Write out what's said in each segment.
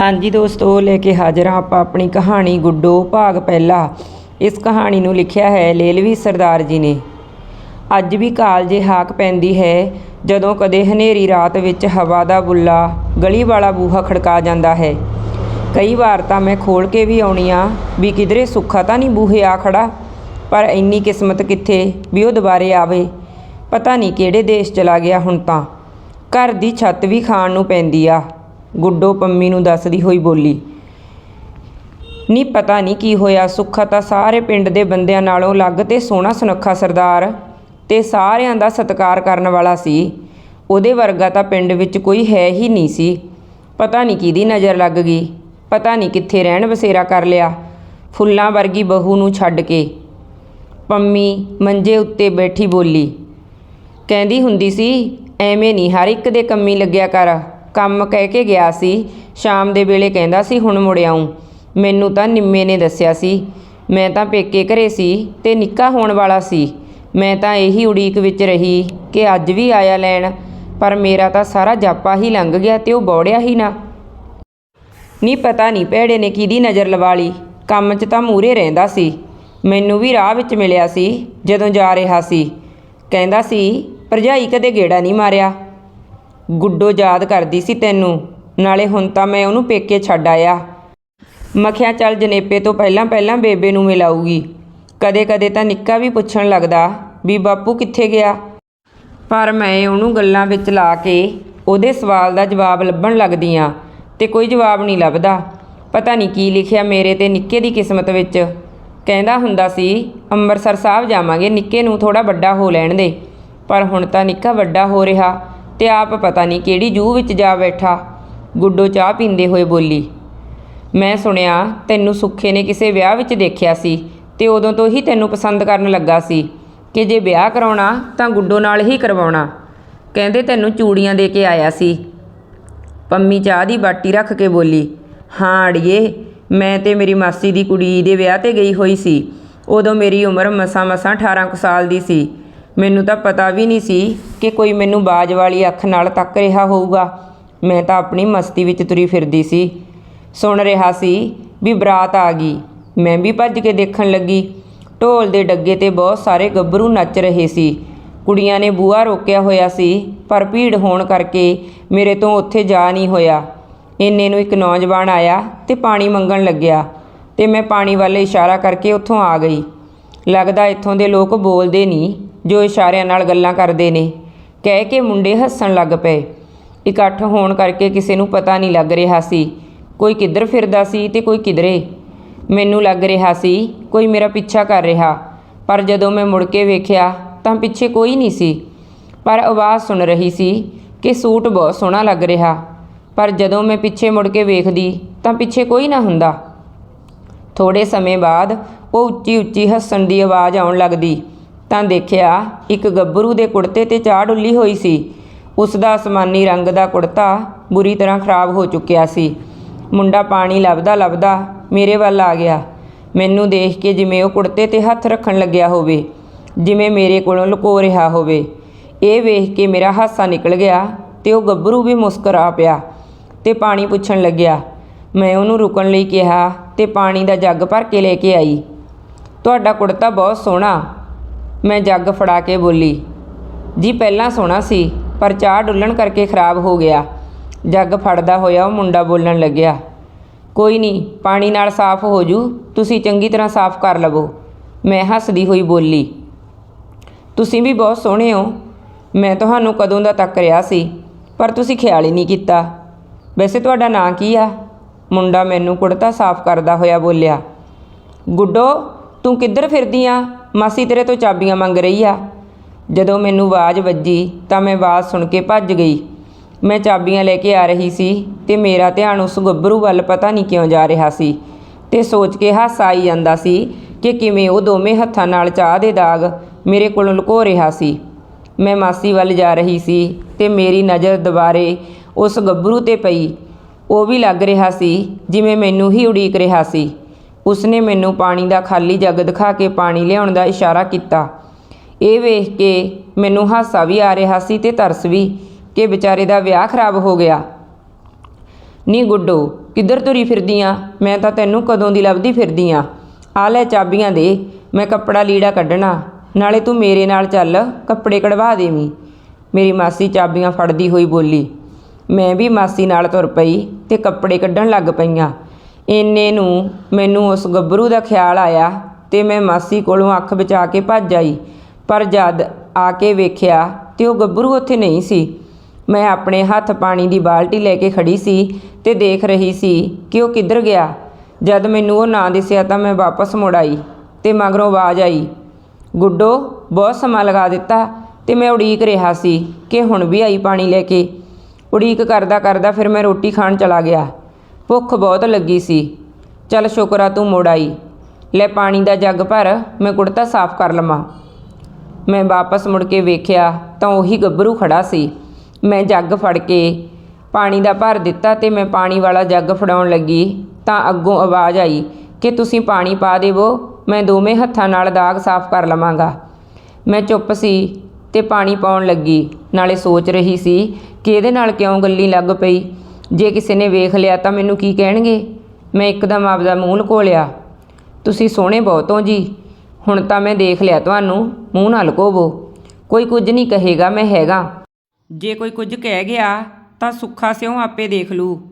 ਹਾਂਜੀ ਦੋਸਤੋ, ਲੈ ਕੇ ਹਾਜ਼ਰ ਹਾਂ ਆਪਾਂ ਆਪਣੀ ਕਹਾਣੀ ਗੁੱਡੋ ਭਾਗ ਪਹਿਲਾ। ਇਸ ਕਹਾਣੀ ਨੂੰ ਲਿਖਿਆ ਹੈ ਲੇਲਵੀ ਸਰਦਾਰ ਜੀ ਨੇ। ਅੱਜ ਵੀ ਕਾਲਜੇ ਹਾਕ ਪੈਂਦੀ ਹੈ, ਜਦੋਂ ਕਦੇ ਹਨੇਰੀ ਰਾਤ ਵਿੱਚ ਹਵਾ ਦਾ ਬੁੱਲਾ, ਗਲੀ ਵਾਲਾ ਬੂਹਾ ਖੜਕਾ ਜਾਂਦਾ ਹੈ। ਕਈ ਵਾਰ ਤਾਂ ਮੈਂ ਖੋਲ ਕੇ ਵੀ ਆਉਣੀ ਆ, ਵੀ ਕਿਧਰੇ ਸੁੱਖਾ ਤਾਂ ਨਹੀਂ ਬੂਹੇ ਆ ਖੜਾ? ਪਰ ਇੰਨੀ ਕਿਸਮਤ ਕਿੱਥੇ ਵੀ ਉਹ ਦੁਬਾਰੇ ਆਵੇ? ਪਤਾ ਨਹੀਂ ਕਿਹੜੇ ਦੇਸ਼ ਚਲਾ ਗਿਆ ਹੁਣ ਤਾਂ। ਘਰ ਦੀ ਛੱਤ ਵੀ ਖਾਣ ਨੂੰ ਪੈਂਦੀ ਆ। ਗੁੱਡੋ ਪੰਮੀ ਨੂੰ ਦੱਸਦੀ ਹੋਈ ਬੋਲੀ ਨਹੀਂ ਪਤਾ ਨਹੀਂ ਕੀ ਹੋਇਆ, ਸੁੱਖਾ ਤਾਂ ਸਾਰੇ ਪਿੰਡ ਦੇ ਬੰਦਿਆਂ ਨਾਲੋਂ ਲੱਗ ਤੇ ਸੋਹਣਾ ਸੁਨੱਖਾ ਸਰਦਾਰ ਤੇ ਸਾਰਿਆਂ ਦਾ ਸਤਿਕਾਰ ਕਰਨ ਵਾਲਾ ਸੀ। ਉਹਦੇ ਵਰਗਾ ਤਾਂ ਪਿੰਡ ਵਿੱਚ ਕੋਈ ਹੈ ਹੀ ਨਹੀਂ ਸੀ। ਪਤਾ ਨਹੀਂ ਕਿਹਦੀ ਨਜ਼ਰ ਲੱਗ ਗਈ, ਪਤਾ ਨਹੀਂ ਕਿੱਥੇ ਰਹਿਣ ਬਸੇਰਾ ਕਰ ਲਿਆ, ਫੁੱਲਾਂ ਵਰਗੀ ਬਹੂ ਨੂੰ ਛੱਡ ਕੇ। ਪੰਮੀ ਮੰਜੇ ਉੱਤੇ ਬੈਠੀ ਬੋਲੀ, ਕਹਿੰਦੀ ਹੁੰਦੀ ਸੀ, ਐਵੇਂ ਨਹੀਂ ਹਰ ਇੱਕ ਦੇ ਕੰਮੀ ਲੱਗਿਆ ਕਰ। ਕੰਮ ਕਹਿ ਕੇ ਗਿਆ ਸੀ। ਸ਼ਾਮ ਦੇ ਵੇਲੇ ਕਹਿੰਦਾ ਸੀ, ਹੁਣ ਮੁੜ ਆਊਂ। ਮੈਨੂੰ ਤਾਂ ਨਿੰਮੇ ਨੇ ਦੱਸਿਆ ਸੀ। ਮੈਂ ਤਾਂ ਪੇਕੇ ਘਰੇ ਸੀ ਤੇ ਨਿੱਕਾ ਹੋਣ ਵਾਲਾ ਸੀ। ਮੈਂ ਤਾਂ ਇਹੀ ਉਡੀਕ ਵਿੱਚ ਰਹੀ ਕਿ ਅੱਜ ਵੀ ਆਇਆ ਲੈਣ, ਪਰ ਮੇਰਾ ਤਾਂ ਸਾਰਾ ਜਾਪਾ ਹੀ ਲੰਘ ਗਿਆ ਤੇ ਉਹ ਬੌੜਿਆ ਹੀ ਨਾ। ਨਹੀਂ ਪਤਾ ਨਹੀਂ ਭੈੜੇ ਨੇ ਕਿਹਦੀ ਨਜ਼ਰ ਲਵਾ ਲਈ। ਕੰਮ 'ਚ ਤਾਂ ਮੂਰੇ ਰਹਿੰਦਾ ਸੀ। ਮੈਨੂੰ ਵੀ ਰਾਹ ਵਿੱਚ ਮਿਲਿਆ ਸੀ, ਜਦੋਂ ਜਾ ਰਿਹਾ ਸੀ। ਕਹਿੰਦਾ ਸੀ, ਭਰਜਾਈ ਕਦੇ ਗੇੜਾ ਨਹੀਂ ਮਾਰਿਆ। ਗੁੱਡੋ ਯਾਦ ਕਰਦੀ ਸੀ ਤੈਨੂੰ, ਨਾਲੇ ਹੁਣ ਤਾਂ ਮੈਂ ਉਹਨੂੰ ਪੇਕੇ ਛੱਡ ਆਇਆ। ਮਖਿਆ ਚੱਲ ਜਨੇਪੇ ਤੋਂ ਪਹਿਲਾਂ ਪਹਿਲਾਂ ਬੇਬੇ ਨੂੰ ਮਿਲਾਊਗੀ। ਕਦੇ ਕਦੇ ਤਾਂ ਨਿੱਕਾ ਵੀ ਪੁੱਛਣ ਲੱਗਦਾ ਵੀ ਬਾਪੂ ਕਿੱਥੇ ਗਿਆ। ਪਰ ਮੈਂ ਉਹਨੂੰ ਗੱਲਾਂ ਵਿੱਚ ਲਾ ਕੇ ਉਹਦੇ ਸਵਾਲ ਦਾ ਜਵਾਬ ਲੱਭਣ ਲੱਗਦੀ ਆ ਤੇ ਕੋਈ ਜਵਾਬ ਨਹੀਂ ਲੱਭਦਾ। ਪਤਾ ਨਹੀਂ ਕੀ ਲਿਖਿਆ ਮੇਰੇ ਤੇ ਨਿੱਕੇ ਦੀ ਕਿਸਮਤ ਵਿੱਚ। ਕਹਿੰਦਾ ਹੁੰਦਾ ਸੀ, ਅੰਮ੍ਰਿਤਸਰ ਸਾਹਿਬ ਜਾਵਾਂਗੇ, ਨਿੱਕੇ ਨੂੰ ਥੋੜਾ ਵੱਡਾ ਹੋ ਲੈਣ ਦੇ। ਪਰ ਹੁਣ ਤਾਂ ਨਿੱਕਾ ਵੱਡਾ ਹੋ ਰਿਹਾ। ਤੇ ਆਪ ਪਤਾ ਨਹੀਂ ਕਿਹੜੀ ਜੂਹ ਵਿੱਚ ਜਾ ਬੈਠਾ। ਗੁੱਡੋ ਚਾਹ ਪੀਂਦੇ ਹੋਏ ਬੋਲੀ, ਮੈਂ ਸੁਣਿਆ ਤੈਨੂੰ ਸੁੱਖੇ ਨੇ ਕਿਸੇ ਵਿਆਹ ਵਿੱਚ ਦੇਖਿਆ ਸੀ ਤੇ ਉਦੋਂ ਤੋਂ ਹੀ ਤੈਨੂੰ ਪਸੰਦ ਕਰਨ ਲੱਗਾ ਸੀ ਕਿ ਜੇ ਵਿਆਹ ਕਰਾਉਣਾ ਤਾਂ ਗੁੱਡੋ ਨਾਲ ਹੀ ਕਰਵਾਉਣਾ। ਕਹਿੰਦੇ ਤੈਨੂੰ ਚੂੜੀਆਂ ਦੇ ਕੇ ਆਇਆ ਸੀ। ਪੰਮੀ ਚਾਹ ਦੀ ਬਾਟੀ ਰੱਖ ਕੇ ਬੋਲੀ, ਹਾਂ ਅੜੀਏ, ਮੈਂ ਤੇ ਮੇਰੀ ਮਾਸੀ ਦੀ ਕੁੜੀ ਦੇ ਵਿਆਹ ਤੇ ਗਈ ਹੋਈ ਸੀ। ਉਦੋਂ ਮੇਰੀ ਉਮਰ ਮਸਾਂ ਮਸਾਂ 18 ਕੁ ਸਾਲ ਦੀ ਸੀ। ਮੈਨੂੰ ਤਾਂ ਪਤਾ ਵੀ ਨਹੀਂ ਸੀ ਕਿ ਕੋਈ ਮੈਨੂੰ ਬਾਜ ਵਾਲੀ ਅੱਖ ਨਾਲ ਤੱਕ ਰਿਹਾ ਹੋਊਗਾ। ਮੈਂ ਤਾਂ ਆਪਣੀ ਮਸਤੀ ਵਿੱਚ ਤੁਰੀ ਫਿਰਦੀ ਸੀ। ਸੁਣ ਰਿਹਾ ਸੀ ਵੀ ਬਰਾਤ ਆ ਗਈ। ਮੈਂ ਵੀ ਭੱਜ ਕੇ ਦੇਖਣ ਲੱਗੀ। ਢੋਲ ਦੇ ਡੱਗੇ ਤੇ ਬਹੁਤ ਸਾਰੇ ਗੱਭਰੂ ਨੱਚ ਰਹੇ ਸੀ। ਕੁੜੀਆਂ ਨੇ ਬੂਹਾ ਰੋਕਿਆ ਹੋਇਆ ਸੀ, ਪਰ ਭੀੜ ਹੋਣ ਕਰਕੇ ਮੇਰੇ ਤੋਂ ਉੱਥੇ ਜਾ ਨਹੀਂ ਹੋਇਆ। ਇੰਨੇ ਨੂੰ ਇੱਕ ਨੌਜਵਾਨ ਆਇਆ ਤੇ ਪਾਣੀ ਮੰਗਣ ਲੱਗਿਆ ਤੇ ਮੈਂ ਪਾਣੀ ਵੱਲ ਇਸ਼ਾਰਾ ਕਰਕੇ ਉੱਥੋਂ ਆ ਗਈ। ਲੱਗਦਾ ਇੱਥੋਂ ਦੇ ਲੋਕ ਬੋਲਦੇ ਨਹੀਂ। ਜੋ ਇਸ਼ਾਰਿਆਂ ਨਾਲ ਗੱਲਾਂ ਕਰਦੇ ਨੇ। ਕਹਿ ਕੇ ਮੁੰਡੇ ਹੱਸਣ ਲੱਗ ਪਏ। ਇਕੱਠ ਹੋਣ ਕਰਕੇ ਕਿਸੇ ਨੂੰ ਪਤਾ ਨਹੀਂ ਲੱਗ ਰਿਹਾ ਸੀ, ਕੋਈ ਕਿੱਧਰ ਫਿਰਦਾ ਸੀ ਤੇ ਕੋਈ ਕਿਧਰੇ। ਮੈਨੂੰ ਲੱਗ ਰਿਹਾ ਸੀ, ਕੋਈ ਮੇਰਾ ਪਿੱਛਾ ਕਰ ਰਿਹਾ। ਪਰ ਜਦੋਂ ਮੈਂ ਮੁੜ ਕੇ ਵੇਖਿਆ, ਤਾਂ ਪਿੱਛੇ ਕੋਈ ਨਹੀਂ ਸੀ। ਪਰ ਆਵਾਜ਼ ਸੁਣ ਰਹੀ ਸੀ ਕਿ ਸੂਟ ਬਹੁਤ ਸੋਹਣਾ ਲੱਗ ਰਿਹਾ। ਪਰ ਜਦੋਂ ਮੈਂ ਪਿੱਛੇ ਮੁੜ ਕੇ ਵੇਖਦੀ, ਤਾਂ ਪਿੱਛੇ ਕੋਈ ਨਾ ਹੁੰਦਾ। ਥੋੜੇ ਸਮੇਂ ਬਾਅਦ ਉਹ ਉੱਚੀ ਉੱਚੀ ਹੱਸਣ ਦੀ ਆਵਾਜ਼ ਆਉਣ ਲੱਗਦੀ। ਤਾਂ ਦੇਖਿਆ ਇੱਕ ਗੱਭਰੂ ਦੇ ਕੁੜਤੇ ਤੇ ਚਾਹ ਡੁੱਲੀ ਹੋਈ ਸੀ। ਉਸ ਦਾ ਅਸਮਾਨੀ ਰੰਗ ਦਾ ਕੁੜਤਾ ਬੁਰੀ ਤਰ੍ਹਾਂ ਖਰਾਬ ਹੋ ਚੁੱਕਿਆ ਸੀ। ਮੁੰਡਾ ਪਾਣੀ ਲੱਭਦਾ ਲੱਭਦਾ ਮੇਰੇ ਵੱਲ ਆ ਗਿਆ। ਮੈਨੂੰ ਦੇਖ ਕੇ ਜਿਵੇਂ ਉਹ ਕੁੜਤੇ ਤੇ ਹੱਥ ਰੱਖਣ ਲੱਗਿਆ ਹੋਵੇ, ਜਿਵੇਂ ਮੇਰੇ ਕੋਲੋਂ ਲੁਕੋ ਰਿਹਾ ਹੋਵੇ। ਇਹ ਵੇਖ ਕੇ ਮੇਰਾ ਹਾਸਾ ਨਿਕਲ ਗਿਆ ਤੇ ਉਹ ਗੱਭਰੂ ਵੀ ਮੁਸਕਰਾ ਪਿਆ ਤੇ ਪਾਣੀ ਪੁੱਛਣ ਲੱਗਿਆ, ਮੈਂ ਉਹਨੂੰ ਰੁਕਣ ਲਈ ਕਿਹਾ ਤੇ ਪਾਣੀ ਦਾ ਜੱਗ ਭਰ ਕੇ ਲੈ ਕੇ ਆਈ। ਤੁਹਾਡਾ ਕੁੜਤਾ ਬਹੁਤ ਸੋਹਣਾ ਮੈਂ ਜੱਗ ਫੜਾ ਕੇ ਬੋਲੀ, ਜੀ ਪਹਿਲਾਂ ਸੋਹਣਾ ਸੀ, ਪਰ ਚਾਹ ਡੁੱਲਣ ਕਰਕੇ ਖਰਾਬ ਹੋ ਗਿਆ। ਜੱਗ ਫੜਦਾ ਹੋਇਆ ਉਹ ਮੁੰਡਾ ਬੋਲਣ ਲੱਗਿਆ, ਕੋਈ ਨਹੀਂ, ਪਾਣੀ ਨਾਲ ਸਾਫ਼ ਹੋ ਜੂ, ਤੁਸੀਂ ਚੰਗੀ ਤਰ੍ਹਾਂ ਸਾਫ਼ ਕਰ ਲਵੋ। ਮੈਂ ਹੱਸਦੀ ਹੋਈ ਬੋਲੀ, ਤੁਸੀਂ ਵੀ ਬਹੁਤ ਸੋਹਣੇ ਹੋ। ਮੈਂ ਤੁਹਾਨੂੰ ਕਦੋਂ ਦਾ ਤੱਕ ਰਿਹਾ ਸੀ, ਪਰ ਤੁਸੀਂ ਖਿਆਲ ਹੀ ਨਹੀਂ ਕੀਤਾ। ਵੈਸੇ ਤੁਹਾਡਾ ਨਾਂ ਕੀ ਆ? ਮੁੰਡਾ ਮੈਨੂੰ ਕੁੜਤਾ ਸਾਫ਼ ਕਰਦਾ ਹੋਇਆ ਬੋਲਿਆ, ਗੁੱਡੋ, ਤੂੰ ਕਿੱਧਰ ਫਿਰਦੀ ਆ? ਮਾਸੀ ਤੇਰੇ ਤੋਂ ਚਾਬੀਆਂ ਮੰਗ ਰਹੀ ਆ। ਜਦੋਂ ਮੈਨੂੰ ਆਵਾਜ਼ ਵੱਜੀ ਤਾਂ ਮੈਂ ਆਵਾਜ਼ ਸੁਣ ਕੇ ਭੱਜ ਗਈ। ਮੈਂ ਚਾਬੀਆਂ ਲੈ ਕੇ ਆ ਰਹੀ ਸੀ ਤੇ ਮੇਰਾ ਧਿਆਨ ਉਸ ਗੱਭਰੂ ਵੱਲ ਪਤਾ ਨਹੀਂ ਕਿਉਂ ਜਾ ਰਿਹਾ ਸੀ ਤੇ ਸੋਚ ਕੇ ਹਾਸਾ ਆਈ ਜਾਂਦਾ ਸੀ ਕਿ ਕਿਵੇਂ ਉਹ ਦੋਵੇਂ ਹੱਥਾਂ ਨਾਲ ਚਾਹ ਦੇ ਦਾਗ ਮੇਰੇ ਕੋਲੋਂ ਲੁਕੋ ਰਿਹਾ ਸੀ। ਮੈਂ ਮਾਸੀ ਵੱਲ ਜਾ ਰਹੀ ਸੀ ਤੇ ਮੇਰੀ ਨਜ਼ਰ ਦੁਬਾਰੇ ਉਸ ਗੱਭਰੂ ਤੇ ਪਈ। ਉਹ ਵੀ ਲੱਗ ਰਿਹਾ ਸੀ ਜਿਵੇਂ ਮੈਨੂੰ ਹੀ ਉਡੀਕ ਰਿਹਾ ਸੀ। ਉਸਨੇ ਮੈਨੂੰ ਪਾਣੀ ਦਾ ਖਾਲੀ ਜੱਗ ਦਿਖਾ ਕੇ ਪਾਣੀ ਲਿਆਉਣ ਦਾ ਇਸ਼ਾਰਾ ਕੀਤਾ। ਇਹ ਵੇਖ ਕੇ ਮੈਨੂੰ ਹਾਸਾ ਵੀ ਆ ਰਿਹਾ ਸੀ ਤੇ ਤਰਸ ਵੀ ਕਿ ਵਿਚਾਰੇ ਦਾ ਵਿਆਹ ਖਰਾਬ ਹੋ ਗਿਆ। ਨੀ ਗੁੱਡੋ, ਕਿੱਧਰ ਤੁਰੀ ਫਿਰਦੀ ਆ ਮੈਂ ਤਾਂ ਤੈਨੂੰ ਕਦੋਂ ਦੀ ਲੱਭਦੀ ਫਿਰਦੀ ਆ ਆ ਲੈ ਚਾਬੀਆਂ ਦੇ, ਮੈਂ ਕੱਪੜਾ ਲੀੜਾ ਕੱਢਣਾ। ਨਾਲੇ ਤੂੰ ਮੇਰੇ ਨਾਲ ਚੱਲ, ਕੱਪੜੇ ਕਢਵਾ ਦੇਵੀਂ। ਮੇਰੀ ਮਾਸੀ ਚਾਬੀਆਂ ਫੜਦੀ ਹੋਈ ਬੋਲੀ। ਮੈਂ ਵੀ ਮਾਸੀ ਨਾਲ ਤੁਰ ਪਈ ਤੇ ਕੱਪੜੇ ਕੱਢਣ ਲੱਗ ਪਈਆਂ। ਇੰਨੇ ਨੂੰ ਮੈਨੂੰ ਉਸ ਗੱਭਰੂ ਦਾ ਖਿਆਲ ਆਇਆ ਤੇ ਮੈਂ ਮਾਸੀ ਕੋਲੋਂ ਅੱਖ ਬਚਾ ਕੇ ਭੱਜ ਆਈ। ਪਰ ਜਦ ਆ ਕੇ ਵੇਖਿਆ ਤੇ ਉਹ ਗੱਭਰੂ ਉੱਥੇ ਨਹੀਂ ਸੀ। ਮੈਂ ਆਪਣੇ ਹੱਥ ਪਾਣੀ ਦੀ ਬਾਲਟੀ ਲੈ ਕੇ ਖੜੀ ਸੀ ਤੇ ਦੇਖ ਰਹੀ ਸੀ ਕਿ ਉਹ ਕਿੱਧਰ ਗਿਆ। ਜਦ ਮੈਨੂੰ ਉਹ ਨਾ ਦਿਸਿਆ ਤਾਂ ਮੈਂ ਵਾਪਸ ਮੁੜ ਆਈ ਤੇ ਮਗਰੋਂ ਆਵਾਜ਼ ਆਈ, ਗੁੱਡੋ, ਬਹੁਤ ਸਮਾਂ ਲਗਾ ਦਿੱਤਾ ਤੇ ਮੈਂ ਉਡੀਕ ਰਿਹਾ ਸੀ ਕਿ ਹੁਣ ਵੀ ਆਈ ਪਾਣੀ ਲੈ ਕੇ। ਉਡੀਕ ਕਰਦਾ ਕਰਦਾ ਫਿਰ ਮੈਂ ਰੋਟੀ ਖਾਣ ਚਲਾ ਗਿਆ। ਭੁੱਖ ਬਹੁਤ ਲੱਗੀ ਸੀ। ਚੱਲ ਸ਼ੁਕਰ ਆ ਤੂੰ ਮੁੜ ਆਈ। ਲੈ ਪਾਣੀ ਦਾ ਜੱਗ ਭਰ, ਮੈਂ ਕੁੜਤਾ ਸਾਫ਼ ਕਰ ਲਵਾਂ। ਮੈਂ ਵਾਪਸ ਮੁੜ ਕੇ ਵੇਖਿਆ ਤਾਂ ਉਹੀ ਗੱਭਰੂ ਖੜਾ ਸੀ। ਮੈਂ ਜੱਗ ਫੜ ਕੇ ਪਾਣੀ ਦਾ ਭਰ ਦਿੱਤਾ ਤੇ ਮੈਂ ਪਾਣੀ ਵਾਲਾ ਜੱਗ ਫੜਾਉਣ ਲੱਗੀ ਤਾਂ ਅੱਗੋਂ ਆਵਾਜ਼ ਆਈ ਕਿ ਤੁਸੀਂ ਪਾਣੀ ਪਾ ਦੇਵੋ, ਮੈਂ ਦੋਵੇਂ ਹੱਥਾਂ ਨਾਲ ਦਾਗ ਸਾਫ਼ ਕਰ ਲਵਾਂਗਾ। ਮੈਂ ਚੁੱਪ ਸੀ ਤੇ ਪਾਣੀ ਪਾਉਣ ਲੱਗੀ, ਨਾਲੇ ਸੋਚ ਰਹੀ ਸੀ ਕਿ ਇਹਦੇ ਨਾਲ ਕਿਉਂ ਗੱਲੀ ਲੱਗ ਪਈ। ਜੇ ਕਿਸੇ ਨੇ ਵੇਖ ਲਿਆ ਤਾਂ ਮੈਨੂੰ ਕੀ ਕਹਿਣਗੇ? ਮੈਂ ਇੱਕਦਮ ਆਪਦਾ ਮੂੰਹ ਲਕੋਲਿਆ। ਤੁਸੀਂ ਸੋਹਣੇ ਬਹੁਤ ਹੋ ਜੀ। ਹੁਣ ਤਾਂ ਮੈਂ ਦੇਖ ਲਿਆ ਤੁਹਾਨੂੰ, ਮੂੰਹ ਨਾ ਲਕੋਵੋ। ਕੋਈ ਕੁਝ ਨਹੀਂ ਕਹੇਗਾ, ਮੈਂ ਹੈਗਾ। ਜੇ ਕੋਈ ਕੁਝ ਕਹਿ ਗਿਆ, ਤਾਂ ਸੁੱਖਾ ਸਿਓ ਆਪੇ ਦੇਖ ਲੂ।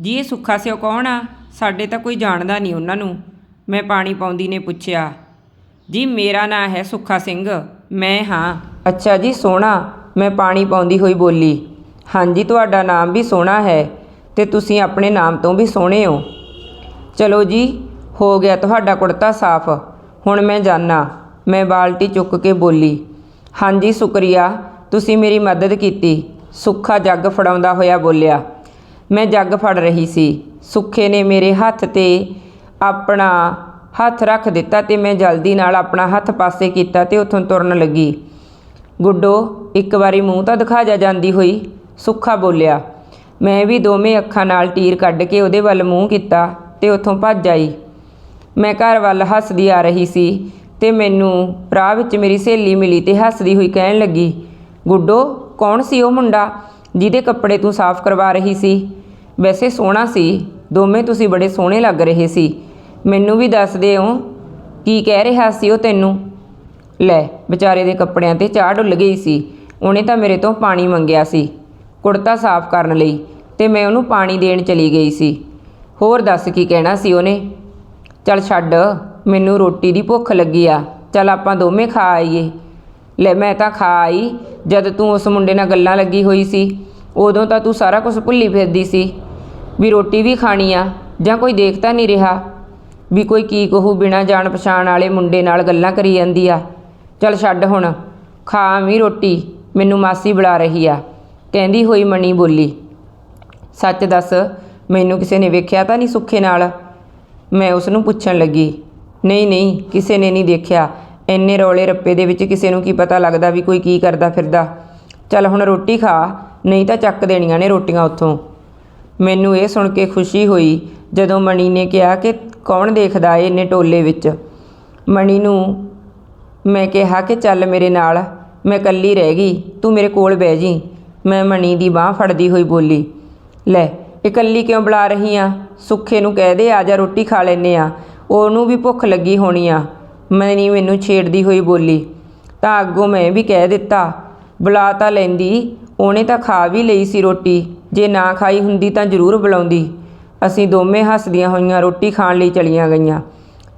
ਜੀ, ਇਹ ਸੁੱਖਾ ਸਿਓ ਕੌਣ ਆ? ਸਾਡੇ ਤਾਂ ਕੋਈ ਜਾਣਦਾ ਨਹੀਂ ਉਹਨਾਂ ਨੂੰ। ਮੈਂ ਪਾਣੀ ਪਾਉਂਦੀ ਨੇ ਪੁੱਛਿਆ। ਜੀ, ਮੇਰਾ ਨਾਂ ਹੈ ਸੁੱਖਾ ਸਿੰਘ। ਮੈਂ ਹਾਂ। ਅੱਛਾ ਜੀ, ਸੋਹਣਾ। ਮੈਂ ਪਾਣੀ ਪਾਉਂਦੀ ਹੋਈ ਬੋਲੀ। ਹਾਂਜੀ, ਤੁਹਾਡਾ ਨਾਮ ਵੀ ਸੋਹਣਾ ਹੈ ਤੇ ਤੁਸੀਂ ਆਪਣੇ ਨਾਮ ਤੋਂ ਵੀ ਸੋਹਣੇ ਹੋ। ਚਲੋ ਜੀ, ਹੋ ਗਿਆ ਤੁਹਾਡਾ ਕੁੜਤਾ ਸਾਫ਼। ਹੁਣ ਮੈਂ ਜਾਣਾ ਮੈਂ ਬਾਲਟੀ ਚੁੱਕ ਕੇ ਬੋਲੀ, ਹਾਂਜੀ, ਸ਼ੁਕਰੀਆ, ਤੁਸੀਂ ਮੇਰੀ ਮਦਦ ਕੀਤੀ। ਸੁੱਖਾ ਜੱਗ ਫੜਾਉਂਦਾ ਹੋਇਆ ਬੋਲਿਆ, ਮੈਂ ਜੱਗ ਫੜ ਰਹੀ ਸੀ। ਸੁੱਖੇ ਨੇ ਮੇਰੇ ਹੱਥ ਤੇ ਆਪਣਾ ਹੱਥ ਰੱਖ ਦਿੱਤਾ ਤੇ ਮੈਂ ਜਲਦੀ ਨਾਲ ਆਪਣਾ ਹੱਥ ਪਾਸੇ ਕੀਤਾ ਤੇ ਉੱਥੋਂ ਤੁਰਨ ਲੱਗੀ। ਗੁੱਡੋ, ਇੱਕ ਵਾਰੀ ਮੂੰਹ ਤਾਂ ਦਿਖਾ ਜਾ ਜਾਂਦੀ ਹੋਈ। ਸੁੱਖਾ ਬੋਲਿਆ, ਮੈਂ ਵੀ ਦੋਵੇਂ ਅੱਖਾਂ ਨਾਲ ਟੀਰ ਕੱਢ ਕੇ ਉਹਦੇ ਵੱਲ ਮੂੰਹ ਕੀਤਾ ਤੇ ਉੱਥੋਂ ਭੱਜ ਆਈ। ਮੈਂ ਘਰ ਵੱਲ ਹੱਸਦੀ ਆ ਰਹੀ ਸੀ ਤੇ ਮੈਨੂੰ ਰਾਹ ਵਿੱਚ ਮੇਰੀ ਸਹੇਲੀ ਮਿਲੀ ਤੇ ਹੱਸਦੀ ਹੋਈ ਕਹਿਣ ਲੱਗੀ, ਗੁੱਡੋ, ਕੌਣ ਸੀ ਉਹ ਮੁੰਡਾ ਜਿਹਦੇ ਕੱਪੜੇ ਤੂੰ ਸਾਫ਼ ਕਰਵਾ ਰਹੀ ਸੀ? ਵੈਸੇ ਸੋਹਣਾ ਸੀ, ਦੋਵੇਂ ਤੁਸੀਂ ਬੜੇ ਸੋਹਣੇ ਲੱਗ ਰਹੇ ਸੀ। ਮੈਨੂੰ ਵੀ ਦੱਸ ਦਿਓ ਕੀ ਕਹਿ ਰਿਹਾ ਸੀ ਉਹ ਤੈਨੂੰ? ਲੈ, ਵਿਚਾਰੇ ਦੇ ਕੱਪੜਿਆਂ ਤੇ ਚਾਹ ਡੁੱਲ ਗਈ ਸੀ, ਉਹਨੇ ਤਾਂ ਮੇਰੇ ਤੋਂ ਪਾਣੀ ਮੰਗਿਆ ਸੀ। ਕੁੜਤਾ ਸਾਫ਼ ਕਰਨ ਲਈ ਤੇ ਮੈਂ ਉਹਨੂੰ ਪਾਣੀ ਦੇਣ ਚਲੀ ਗਈ ਸੀ। ਹੋਰ ਦੱਸ ਕੀ ਕਹਿਣਾ ਸੀ ਉਹਨੇ? ਚੱਲ ਛੱਡ, ਮੈਨੂੰ ਰੋਟੀ ਦੀ ਭੁੱਖ ਲੱਗੀ ਆ। ਚੱਲ ਆਪਾਂ ਦੋਵੇਂ ਖਾ ਆਈਏ। ਲੈ ਮੈਂ ਤਾਂ ਖਾ ਆਈ, ਜਦ ਤੂੰ ਉਸ ਮੁੰਡੇ ਨਾਲ ਗੱਲਾਂ ਲੱਗੀ ਹੋਈ ਸੀ, ਉਦੋਂ ਤਾਂ ਤੂੰ ਸਾਰਾ ਕੁਝ ਭੁੱਲੀ ਫਿਰਦੀ ਸੀ ਵੀ ਰੋਟੀ ਵੀ ਖਾਣੀ ਆ ਜਾਂ ਕੋਈ ਦੇਖਤਾ ਨਹੀਂ ਰਿਹਾ ਵੀ ਕੋਈ ਕੀ ਕਹੂ ਬਿਨਾ ਜਾਣ ਪਛਾਣ ਵਾਲੇ ਮੁੰਡੇ ਨਾਲ ਗੱਲਾਂ ਕਰੀ ਜਾਂਦੀ ਆ। ਚੱਲ ਛੱਡ ਹੁਣ, ਖਾ ਵੀ ਰੋਟੀ, ਮੈਨੂੰ ਮਾਸੀ ਬੁਲਾ ਰਹੀ ਆ। ਕਹਿੰਦੀ ਹੋਈ ਮਣੀ ਬੋਲੀ, ਸੱਚ ਦੱਸ, ਮੈਨੂੰ ਕਿਸੇ ਨੇ ਵੇਖਿਆ ਤਾਂ ਨਹੀਂ ਸੁੱਖੇ ਨਾਲ? ਮੈਂ ਉਸ ਨੂੰ ਪੁੱਛਣ ਲੱਗੀ, ਨਹੀਂ ਨਹੀਂ, ਕਿਸੇ ਨੇ ਨਹੀਂ ਦੇਖਿਆ। ਇੰਨੇ ਰੌਲੇ ਰੱਪੇ ਦੇ ਵਿੱਚ ਕਿਸੇ ਨੂੰ ਕੀ ਪਤਾ ਲੱਗਦਾ ਵੀ ਕੋਈ ਕੀ ਕਰਦਾ ਫਿਰਦਾ? ਚੱਲ ਹੁਣ ਰੋਟੀ ਖਾ, ਨਹੀਂ ਤਾਂ ਚੱਕ ਦੇਣੀਆਂ ਨੇ ਰੋਟੀਆਂ ਉੱਥੋਂ। ਮੈਨੂੰ ਇਹ ਸੁਣ ਕੇ ਖੁਸ਼ੀ ਹੋਈ ਜਦੋਂ ਮਣੀ ਨੇ ਕਿਹਾ ਕਿ ਕੌਣ ਦੇਖਦਾ ਏ ਇੰਨੇ ਟੋਲੇ ਵਿੱਚ? ਮਣੀ ਨੂੰ ਮੈਂ ਕਿਹਾ ਕਿ ਚੱਲ ਮੇਰੇ ਨਾਲ, ਮੈਂ ਇਕੱਲੀ ਰਹਿ ਗਈ, ਤੂੰ ਮੇਰੇ ਕੋਲ ਬਹਿ ਜੀ। ਮੈਂ ਮਣੀ ਦੀ ਬਾਹ ਫੜਦੀ ਹੋਈ ਬੋਲੀ, ਲੈ ਇਕੱਲੀ ਕਿਉਂ ਬੁਲਾ ਰਹੀ ਆ? ਸੁੱਖੇ ਨੂੰ ਕਹਿ ਦੇ, ਆ ਜਾ ਰੋਟੀ ਖਾ ਲੈਨੇ ਆ। ਉਹਨੂੰ ਵੀ ਭੁੱਖ ਲੱਗੀ ਹੋਣੀ ਆ। ਮਣੀ ਮੈਨੂੰ ਛੇੜਦੀ ਹੋਈ ਬੋਲੀ, ਤਾਂ ਅੱਗੋਂ ਮੈਂ ਵੀ ਕਹਿ ਦਿੱਤਾ, ਬੁਲਾ ਤਾਂ ਲੈਂਦੀ, ਉਹਨੇ ਤਾਂ ਖਾ ਵੀ ਲਈ ਸੀ ਰੋਟੀ, ਜੇ ਨਾ ਖਾਈ ਹੁੰਦੀ ਤਾਂ ਜ਼ਰੂਰ ਬੁਲਾਉਂਦੀ। ਅਸੀਂ ਦੋਵੇਂ ਹੱਸਦੀਆਂ ਹੋਈਆਂ ਰੋਟੀ ਖਾਣ ਲਈ ਚਲੀਆਂ ਗਈਆਂ।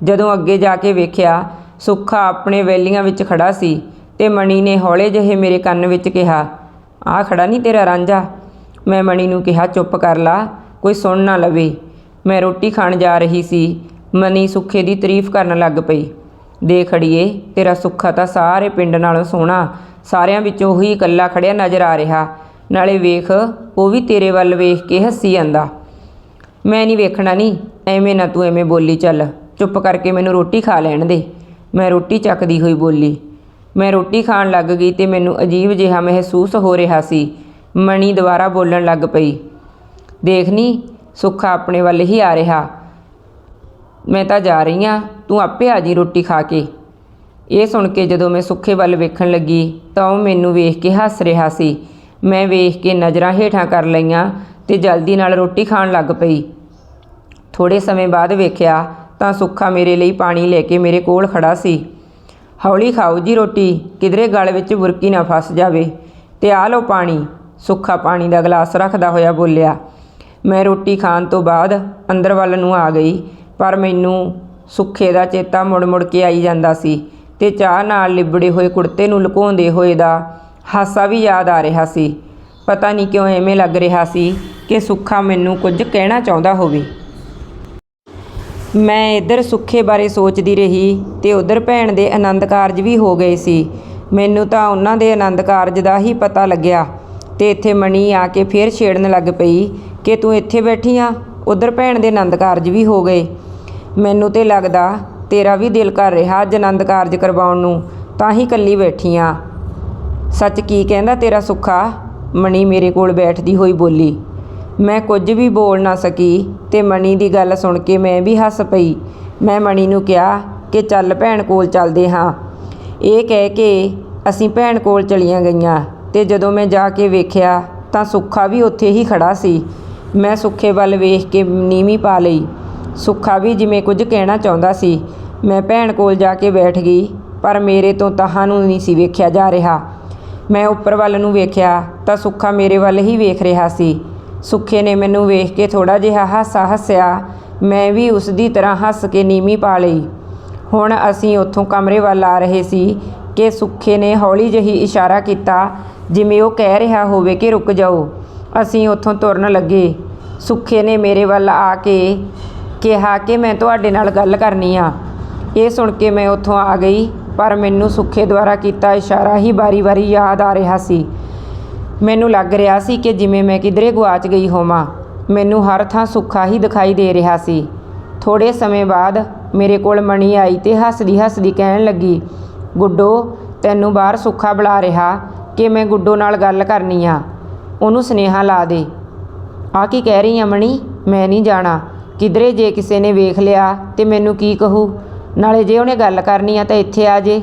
ਜਦੋਂ ਅੱਗੇ ਜਾ ਕੇ ਵੇਖਿਆ, ਸੁੱਖਾ ਆਪਣੇ ਵੈਲੀਆਂ ਵਿੱਚ ਖੜਾ ਸੀ ਤੇ ਮਣੀ ਨੇ ਹੌਲੇ ਜਿਹੇ ਮੇਰੇ ਕੰਨ ਵਿੱਚ ਕਿਹਾ ਆਹ ਖੜਾ ਨਹੀਂ ਤੇਰਾ ਰਾਂਝਾ। ਮੈਂ ਮਣੀ ਨੂੰ ਕਿਹਾ, ਚੁੱਪ ਕਰ ਲਾ, ਕੋਈ ਸੁਣ ਨਾ ਲਵੇ। ਮੈਂ ਰੋਟੀ ਖਾਣ ਜਾ ਰਹੀ ਸੀ। ਮਨੀ ਸੁੱਖੇ ਦੀ ਤਾਰੀਫ ਕਰਨ ਲੱਗ ਪਈ। ਦੇ ਖੜੀਏ ਤੇਰਾ ਸੁੱਖਾ ਤਾਂ ਸਾਰੇ ਪਿੰਡ ਨਾਲੋਂ ਸੋਹਣਾ। ਸਾਰਿਆਂ ਵਿੱਚੋਂ ਉਹੀ ਇਕੱਲਾ ਖੜਿਆ ਨਜ਼ਰ ਆ ਰਿਹਾ। ਨਾਲੇ ਵੇਖ, ਉਹ ਵੀ ਤੇਰੇ ਵੱਲ ਵੇਖ ਕੇ ਹੱਸੀ ਜਾਂਦਾ। ਮੈਂ ਨਹੀਂ ਵੇਖਣਾ ਨਹੀਂ ਐਵੇਂ ਨਾ ਤੂੰ ਐਵੇਂ ਬੋਲੀ ਚੱਲ। ਚੁੱਪ ਕਰਕੇ ਮੈਨੂੰ ਰੋਟੀ ਖਾ ਲੈਣ ਦੇ। ਮੈਂ ਰੋਟੀ ਚੱਕਦੀ ਹੋਈ ਬੋਲੀ ਮੈਂ ਰੋਟੀ ਖਾਣ ਲੱਗ ਗਈ ਤੇ ਮੈਨੂੰ ਅਜੀਬ ਜਿਹਾ ਮਹਿਸੂਸ ਹੋ ਰਿਹਾ ਸੀ। ਮਣੀ ਦੁਬਾਰਾ ਬੋਲਣ ਲੱਗ ਪਈ। ਦੇਖਨੀ ਸੁੱਖਾ ਆਪਣੇ ਵੱਲ ਹੀ ਆ ਰਿਹਾ। ਮੈਂ ਤਾਂ ਜਾ ਰਹੀ ਆ, ਤੂੰ ਆਪੇ ਆ ਜੀ ਰੋਟੀ ਖਾ ਕੇ। ਇਹ ਸੁਣ ਕੇ ਜਦੋਂ ਮੈਂ ਸੁੱਖੇ ਵੱਲ ਵੇਖਣ ਲੱਗੀ, ਤਾਂ ਉਹ ਮੈਨੂੰ ਵੇਖ ਕੇ ਹੱਸ ਰਿਹਾ ਸੀ। ਮੈਂ ਵੇਖ ਕੇ ਨਜ਼ਰਾਂ ਹੇਠਾਂ ਕਰ ਲਈਆਂ ਤੇ ਜਲਦੀ ਨਾਲ ਰੋਟੀ ਖਾਣ ਲੱਗ ਪਈ। ਥੋੜੇ ਸਮੇਂ ਬਾਅਦ ਵੇਖਿਆ ਤਾਂ ਸੁੱਖਾ ਮੇਰੇ ਲਈ ਪਾਣੀ ਲੈ ਕੇ ਮੇਰੇ ਕੋਲ ਖੜਾ ਸੀ। ਹੌਲੀ ਖਾਓ ਜੀ ਰੋਟੀ, ਕਿਧਰੇ ਗਲ ਵਿੱਚ ਬੁਰਕੀ ਨਾ ਫਸ ਜਾਵੇ। ਤੇ ਆ ਲਓ ਪਾਣੀ। ਸੁੱਖਾ ਪਾਣੀ ਦਾ ਗਲਾਸ ਰੱਖਦਾ ਹੋਇਆ ਬੋਲਿਆ। ਮੈਂ ਰੋਟੀ ਖਾਣ ਤੋਂ ਬਾਅਦ ਅੰਦਰ ਵੱਲ ਨੂੰ ਆ ਗਈ, ਪਰ ਮੈਨੂੰ ਸੁੱਖੇ ਦਾ ਚੇਤਾ ਮੁੜ-ਮੁੜ ਕੇ ਆਈ ਜਾਂਦਾ ਸੀ ਤੇ ਚਾਹ ਨਾਲ ਲਿਬੜੇ ਹੋਏ ਕੁੜਤੇ ਨੂੰ ਲੁਕਾਉਂਦੇ ਹੋਏ ਦਾ ਹਾਸਾ ਵੀ ਯਾਦ ਆ ਰਿਹਾ ਸੀ। ਪਤਾ ਨਹੀਂ ਕਿਉਂ ਐਵੇਂ ਲੱਗ ਰਿਹਾ ਸੀ ਕਿ ਸੁੱਖਾ ਮੈਨੂੰ ਕੁਝ ਕਹਿਣਾ ਚਾਹੁੰਦਾ ਹੋਵੇ। ਮੈਂ ਇੱਧਰ ਸੁੱਖੇ ਬਾਰੇ ਸੋਚਦੀ ਰਹੀ ਤੇ ਉੱਧਰ ਭੈਣ ਦੇ ਆਨੰਦ ਕਾਰਜ ਵੀ ਹੋ ਗਏ ਸੀ। ਮੈਨੂੰ ਤਾਂ ਉਹਨਾਂ ਦੇ ਆਨੰਦ ਕਾਰਜ ਦਾ ਹੀ ਪਤਾ ਲੱਗਿਆ ਤੇ ਇੱਥੇ ਮਣੀ ਆ ਕੇ ਫੇਰ ਛੇੜਨ ਲੱਗ ਪਈ ਕਿ ਤੂੰ ਇੱਥੇ ਬੈਠੀ ਆ। ਉੱਧਰ ਭੈਣ ਦੇ ਆਨੰਦ ਕਾਰਜ ਵੀ ਹੋ ਗਏ। ਮੈਨੂੰ ਤੇ ਲੱਗਦਾ ਤੇਰਾ ਵੀ ਦਿਲ ਕਰ ਰਿਹਾ ਅੱਜ ਆਨੰਦ ਕਾਰਜ ਕਰਵਾਉਣ ਨੂੰ, ਤਾਂ ਹੀ ਕੱਲੀ ਬੈਠੀ ਆ। ਸੱਚ ਕੀ ਕਹਿੰਦਾ ਤੇਰਾ ਸੁੱਖਾ? ਮਣੀ ਮੇਰੇ ਕੋਲ ਬੈਠਦੀ ਹੋਈ ਬੋਲੀ। ਮੈਂ ਕੁਝ ਵੀ ਬੋਲ ਨਾ ਸਕੀ ਤੇ ਮਣੀ ਦੀ ਗੱਲ ਸੁਣ ਕੇ ਮੈਂ ਵੀ ਹੱਸ ਪਈ। ਮੈਂ ਮਣੀ ਨੂੰ ਕਿਹਾ ਕਿ ਚੱਲ ਭੈਣ ਕੋਲ ਚੱਲਦੇ ਹਾਂ। ਇਹ ਕਹਿ ਕੇ ਅਸੀਂ ਭੈਣ ਕੋਲ ਚਲੀਆਂ ਗਈਆਂ ਤੇ ਜਦੋਂ ਮੈਂ ਜਾ ਕੇ ਵੇਖਿਆ ਤਾਂ ਸੁੱਖਾ ਵੀ ਉੱਥੇ ਹੀ ਖੜਾ ਸੀ। ਮੈਂ ਸੁੱਖੇ ਵੱਲ ਵੇਖ ਕੇ ਨੀਵੀਂ ਪਾ ਲਈ। ਸੁੱਖਾ ਵੀ ਜਿਵੇਂ ਕੁਝ ਕਹਿਣਾ ਚਾਹੁੰਦਾ ਸੀ। ਮੈਂ ਭੈਣ ਕੋਲ ਜਾ ਕੇ ਬੈਠ ਗਈ, ਪਰ ਮੇਰੇ ਤੋਂ ਤਹਾਂ ਨੂੰ ਨਹੀਂ ਸੀ ਵੇਖਿਆ ਜਾ ਰਿਹਾ। ਮੈਂ ਉੱਪਰ ਵੱਲ ਨੂੰ ਵੇਖਿਆ ਤਾਂ ਸੁੱਖਾ ਮੇਰੇ ਵੱਲ ਹੀ ਵੇਖ ਰਿਹਾ ਸੀ। ਸੁੱਖੇ ਨੇ ਮੈਨੂੰ ਵੇਖ ਕੇ ਥੋੜਾ ਜਿਹਾ ਹਾਸਾ ਹੱਸਿਆ। ਮੈਂ ਵੀ ਉਸ ਦੀ ਤਰ੍ਹਾਂ ਹੱਸ ਕੇ ਨੀਵੀਂ ਪਾ ਲਈ। ਹੁਣ ਅਸੀਂ ਉੱਥੋਂ ਕਮਰੇ ਵੱਲ ਆ ਰਹੇ ਸੀ ਕਿ ਸੁੱਖੇ ਨੇ ਹੌਲੀ ਜਿਹੀ ਇਸ਼ਾਰਾ ਕੀਤਾ, ਜਿਵੇਂ ਉਹ ਕਹਿ ਰਿਹਾ ਹੋਵੇ ਕਿ ਰੁਕ ਜਾਓ। ਅਸੀਂ ਉੱਥੋਂ ਤੁਰਨ ਲੱਗੇ। ਸੁੱਖੇ ਨੇ ਮੇਰੇ ਵੱਲ ਆ ਕੇ ਕਿਹਾ ਕਿ ਮੈਂ ਤੁਹਾਡੇ ਨਾਲ ਗੱਲ ਕਰਨੀ ਆ। ਇਹ ਸੁਣ ਕੇ ਮੈਂ ਉੱਥੋਂ ਆ ਗਈ, ਪਰ ਮੈਨੂੰ ਸੁੱਖੇ ਦੁਆਰਾ ਕੀਤਾ ਇਸ਼ਾਰਾ ਹੀ ਬਾਰੀ-ਬਾਰੀ ਯਾਦ ਆ ਰਿਹਾ ਸੀ। ਮੈਨੂੰ ਲੱਗ ਰਿਹਾ ਸੀ ਕਿ ਜਿਵੇਂ ਮੈਂ ਕਿਧਰੇ ਗੁਆਚ ਗਈ ਹੋਵਾਂ। ਮੈਨੂੰ ਹਰ ਥਾਂ ਸੁੱਖਾ ਹੀ ਦਿਖਾਈ ਦੇ ਰਿਹਾ ਸੀ। ਥੋੜੇ ਸਮੇਂ ਬਾਅਦ ਮੇਰੇ ਕੋਲ ਮਣੀ ਆਈ ਤੇ ਹੱਸਦੀ ਹੱਸਦੀ ਕਹਿਣ ਲੱਗੀ, ਗੁੱਡੋ, ਤੈਨੂੰ ਬਾਹਰ ਸੁੱਖਾ ਬੁਲਾ ਰਿਹਾ ਕਿ ਮੈਂ ਗੁੱਡੋ ਨਾਲ ਗੱਲ ਕਰਨੀ ਆ। ਉਹਨੂੰ ਸੁਨੇਹਾ ਲਾ ਦੇ। ਆ ਕੀ ਕਹਿ ਰਹੀ ਆ ਮਣੀ? ਮੈਂ ਨਹੀਂ ਜਾਣਾ। ਕਿਧਰੇ ਜੇ ਕਿਸੇ ਨੇ ਵੇਖ ਲਿਆ ਤੇ ਮੈਨੂੰ ਕੀ ਕਹੂ? ਨਾਲੇ ਜੇ ਉਹਨੇ ਗੱਲ ਕਰਨੀ ਆ ਤਾਂ ਇੱਥੇ ਆ ਜੇ।